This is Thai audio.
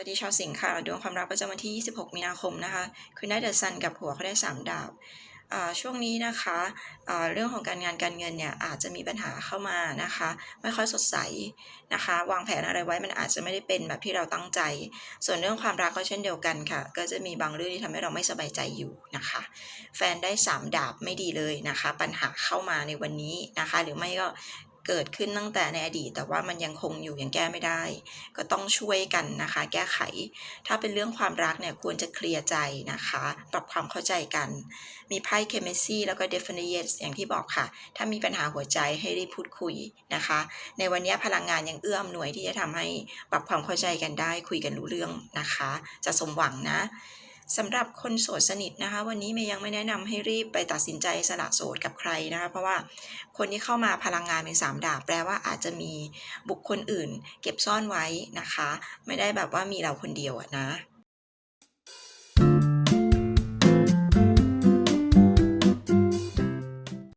สวัสดีชาวสิงค์ค่ะดวงความรักประจำวันที่ 26 มีนาคมนะคะคุณได้เดอะซันกับหัวเขาได้ 3 ดาบอ่าช่วงนี้นะคะอ่าเรื่องของการงานการเงินเนี่ยอาจจะมีปัญหาเข้ามานะคะ ไม่ค่อยสดใสนะคะ วางแผนอะไรไว้มันอาจจะไม่ได้เป็นแบบที่เราตั้งใจ ส่วนเรื่องความรักก็เช่นเดียวกันค่ะ ก็จะมีบางเรื่องที่ทำให้เราไม่สบายใจอยู่นะคะ แฟนได้ 3 ดาบไม่ดีเลยนะคะ ปัญหาเข้ามาในวันนี้นะคะ หรือไม่ก็ เกิดขึ้นตั้งแต่ในอดีต แต่ว่ามันยังคงอยู่ยังแก้ไม่ได้ ก็ต้องช่วยกันนะคะ แก้ไข ถ้าเป็นเรื่องความรักเนี่ยควรจะเคลียร์ใจนะคะ ปรับความเข้าใจกัน มีไพ่เคมีซี่แล้วก็ definite อย่างที่บอกค่ะ ถ้ามีปัญหาหัวใจให้รีบพูดคุยนะคะ ในวันนี้พลังงานยังเอื้อมหน่วยที่จะทำให้ปรับความเข้าใจกันได้คุยกันรู้เรื่องนะคะ จะสมหวังนะ สำหรับคนโสดสนิทนะคะ วันนี้เมย์ยังไม่แนะนำให้รีบไปตัดสินใจสละโสดกับใครนะคะ เพราะว่าคนที่เข้ามาพลังงานเป็นสามดาบแปลว่าอาจจะมีบุคคลอื่น เก็บซ่อนไว้นะคะ ไม่ได้แบบว่ามีเราคนเดียวนะ